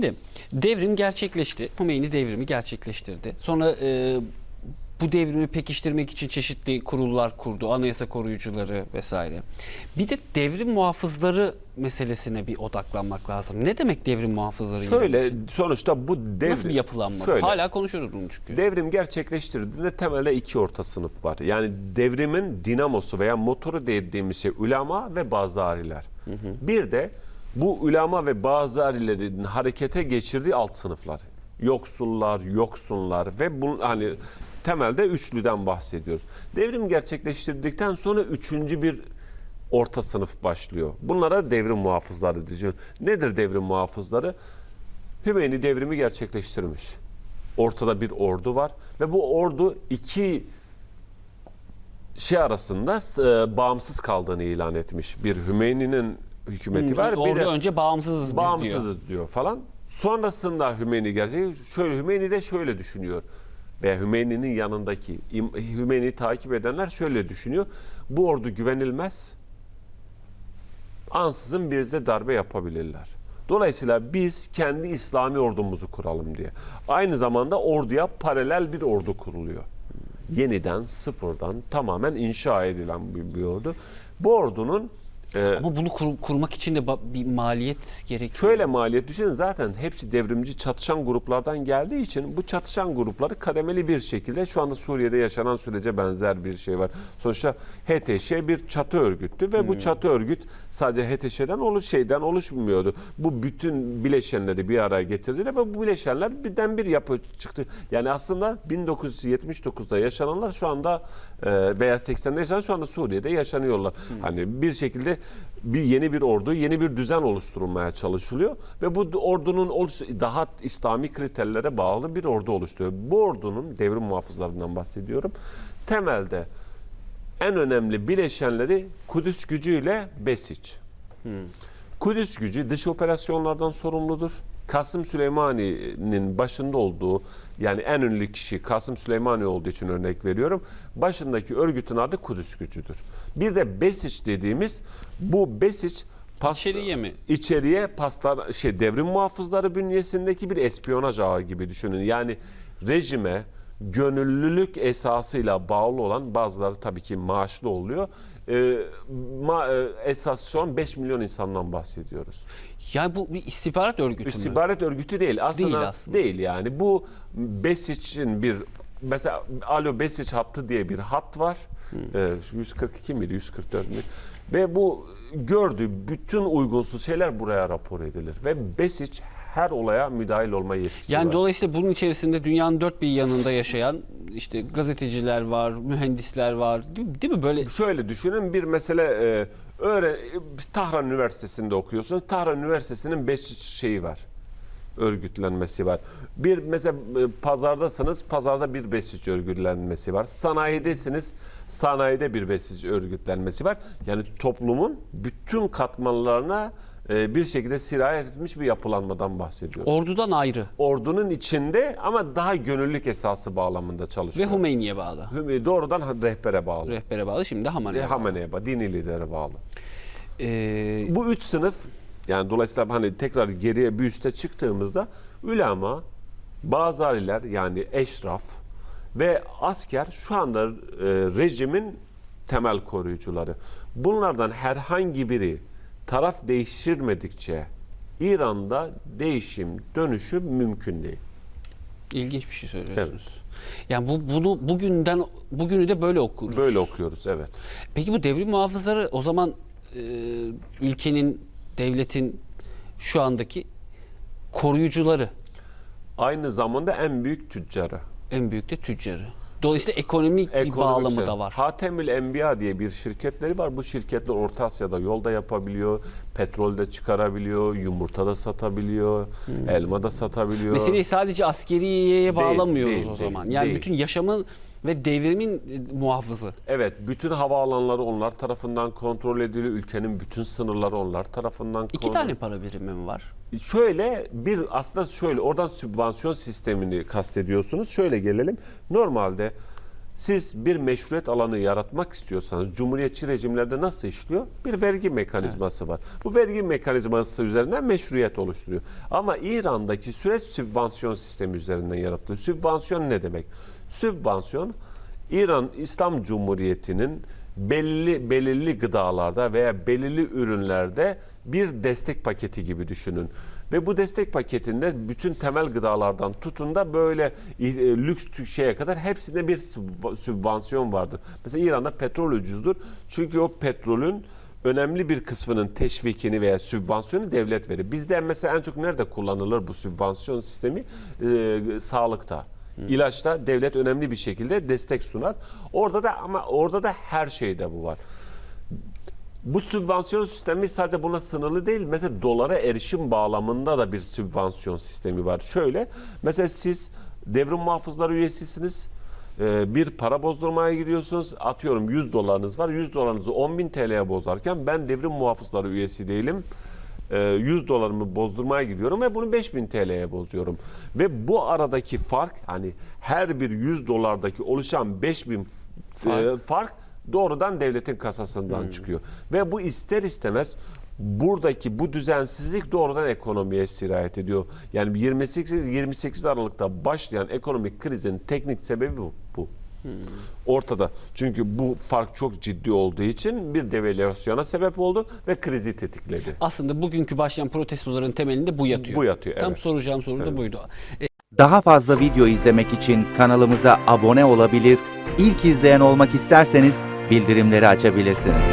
Şimdi devrim gerçekleşti. Hümeyni devrimi gerçekleştirdi. Sonra e, bu devrimi pekiştirmek için çeşitli kurullar kurdu. Anayasa koruyucuları vesaire. Bir de devrim muhafızları meselesine bir odaklanmak lazım. Ne demek devrim muhafızları? Şöyle sonuçta bu devrim Nasıl bir yapılanma? Şöyle, Hala konuşuyoruz bunu çünkü. devrim gerçekleştirdiğinde temelde iki orta sınıf var. Yani devrimin dinamosu veya motoru dediğimiz şey ulema ve bazariler. Bir de bu ulema ve bazarilerin harekete geçirdiği alt sınıflar. Yoksullar, yoksunlar ve bu hani temelde üçlüden bahsediyoruz. Devrim gerçekleştirdikten sonra üçüncü bir orta sınıf başlıyor. Bunlara devrim muhafızları diyeceğiz. Nedir devrim muhafızları? Hümeyni devrimi gerçekleştirmiş. Ortada bir ordu var ve bu ordu iki şey arasında e, bağımsız kaldığını ilan etmiş. Bir Hümeyni'nin hükümeti var. bir Orada de önce bağımsızız biz diyor. bağımsızız diyor. falan. Sonrasında Hümeyni gerçek şöyle Hümeyni de şöyle düşünüyor. Ve Hümeyni'nin yanındaki Hümeyni'yi takip edenler şöyle düşünüyor. Bu ordu güvenilmez. Ansızın bize darbe yapabilirler. Dolayısıyla biz kendi İslami ordumuzu kuralım diye. Aynı zamanda orduya paralel bir ordu kuruluyor. Yeniden sıfırdan tamamen inşa edilen bir, bir ordu. Bu ordunun e, Ama bunu kur- kurmak için de ba- bir maliyet gerekiyor. Şöyle maliyet düşünün zaten hepsi devrimci çatışan gruplardan geldiği için bu çatışan grupları kademeli bir şekilde şu anda Suriye'de yaşanan sürece benzer bir şey var. Sonuçta HTŞ bir çatı örgüttü ve bu çatı örgüt sadece HTŞ'den oluş şeyden oluşmuyordu. Bu bütün bileşenleri bir araya getirdiler ve bu bileşenler birden bir yapı çıktı. Yani aslında 1979'da yaşananlar şu anda e, veya 80'de yaşanan şu anda Suriye'de yaşanıyorlar. Hani bir şekilde bir yeni bir ordu, yeni bir düzen oluşturulmaya çalışılıyor ve bu ordunun oluş, daha İslami kriterlere bağlı bir ordu oluşturuyor. Bu ordunun devrim muhafızlarından bahsediyorum. Temelde en önemli bileşenleri Kudüs gücüyle Besiç. Kudüs gücü dış operasyonlardan sorumludur. Kasım Süleymani'nin başında olduğu yani en ünlü kişi Kasım Süleymani olduğu için örnek veriyorum. Başındaki örgütün adı Kudüs gücüdür. Bir de Besiç dediğimiz bu Besiç pas- İçeriye mi? içeriye paslar şey devrim muhafızları bünyesindeki bir espiyonaj ağı gibi düşünün. Yani rejime gönüllülük esasıyla bağlı olan bazıları tabii ki maaşlı oluyor. Ee, ma- e, esas şu an 5 milyon insandan bahsediyoruz. Yani bu bir istihbarat örgütü mü? İstihbarat örgütü değil aslında. Değil Değil, aslında. yani. Bu Besic'in bir mesela Alo Besic hattı diye bir hat var. Ee, 142 miydi 144 mi? Ve bu gördüğü bütün uygunsuz şeyler buraya rapor edilir. Ve Besic her olaya müdahil olma yetkisi Yani var. dolayısıyla bunun içerisinde dünyanın dört bir yanında yaşayan işte gazeteciler var, mühendisler var. Değil, değil mi böyle? Şöyle düşünün bir mesele e, öğren Tahran Üniversitesi'nde okuyorsun. Tahran Üniversitesi'nin beş şeyi var. Örgütlenmesi var. Bir mesela e, pazardasınız. Pazarda bir besici örgütlenmesi var. Sanayidesiniz. Sanayide bir besici örgütlenmesi var. Yani toplumun bütün katmanlarına e, bir şekilde sirayet etmiş bir yapılanmadan bahsediyoruz. Ordudan ayrı Ordunun içinde ama daha gönüllülük esası bağlamında ve çalışıyor. Hümeyni'ye bağlı. Hüm- Doğrudan rehbere bağlı. Rehbere bağlı şimdi Ve Hamaney'e bağlı. Hamene'ye bağlı, dini lidere bağlı. Ee, Bu üç sınıf yani dolayısıyla hani tekrar geriye bir üste çıktığımızda ulema, bazariler yani eşraf ve asker şu anda e, rejimin temel koruyucuları. Bunlardan herhangi biri taraf değiştirmedikçe İran'da değişim, dönüşüm mümkün değil. ilginç bir şey söylüyorsunuz. Yani bu bunu bugünden bugünü de böyle okuruz. Böyle okuyoruz evet. Peki bu devrim muhafızları o zaman e, ülkenin, devletin şu andaki koruyucuları, Aynı zamanda en büyük tüccarı. en büyük de tüccarı. Dolayısıyla ekonomik, bir Ekonomik bağlamı şey. da var. Hatemül Enbiya diye bir şirketleri var. Bu şirketler Orta Asya'da yolda yapabiliyor, petrolde çıkarabiliyor, yumurta da satabiliyor, elma da satabiliyor. Meseleyi sadece askeriyeye bağlamıyoruz değil, o değil, zaman. Yani değil. bütün yaşamın ve devrimin e, muhafızı. Evet, bütün havaalanları onlar tarafından kontrol ediliyor. Ülkenin bütün sınırları onlar tarafından İki kontrol tane para birimi mi var? Şöyle bir aslında şöyle oradan sübvansiyon sistemini kastediyorsunuz. Şöyle gelelim. Normalde Siz bir meşruiyet alanı yaratmak istiyorsanız cumhuriyetçi rejimlerde nasıl işliyor? Bir vergi mekanizması var. Bu vergi mekanizması üzerinden meşruiyet oluşturuyor. Ama İran'daki süreç sübvansiyon sistemi üzerinden yaratılıyor. Sübvansiyon ne demek? Sübvansiyon İran İslam Cumhuriyeti'nin belli belirli gıdalarda veya belirli ürünlerde bir destek paketi gibi düşünün. Ve bu destek paketinde bütün temel gıdalardan tutun da böyle e, lüks şeye kadar hepsinde bir sübva- sübvansiyon vardır. Mesela İran'da petrol ucuzdur. Çünkü o petrolün önemli bir kısmının teşvikini veya sübvansiyonu devlet verir. Bizde mesela en çok nerede kullanılır bu sübvansiyon sistemi? Ee, sağlıkta. İlaçta devlet önemli bir şekilde destek sunar. Orada da ama orada da her şeyde bu var. Bu sübvansiyon sistemi sadece buna sınırlı değil. Mesela dolara erişim bağlamında da bir sübvansiyon sistemi var. Şöyle mesela siz devrim muhafızları üyesisiniz. Ee, bir para bozdurmaya gidiyorsunuz. Atıyorum 100 dolarınız var. 100 dolarınızı 10 bin TL'ye bozarken ben devrim muhafızları üyesi değilim. Ee, 100 dolarımı bozdurmaya gidiyorum ve bunu 5000 TL'ye bozuyorum. Ve bu aradaki fark hani her bir 100 dolardaki oluşan 5000 Fark. e, fark doğrudan devletin kasasından çıkıyor. Ve bu ister istemez buradaki bu düzensizlik doğrudan ekonomiye sirayet ediyor. Yani 28 28 Aralık'ta başlayan ekonomik krizin teknik sebebi bu. bu. Ortada. Çünkü bu fark çok ciddi olduğu için bir devalüasyona sebep oldu ve krizi tetikledi. Aslında bugünkü başlayan protestoların temelinde bu yatıyor. Bu yatıyor, Tam evet. soracağım soru da buydu. E, Daha fazla video izlemek için kanalımıza abone olabilir, ilk izleyen olmak isterseniz bildirimleri açabilirsiniz.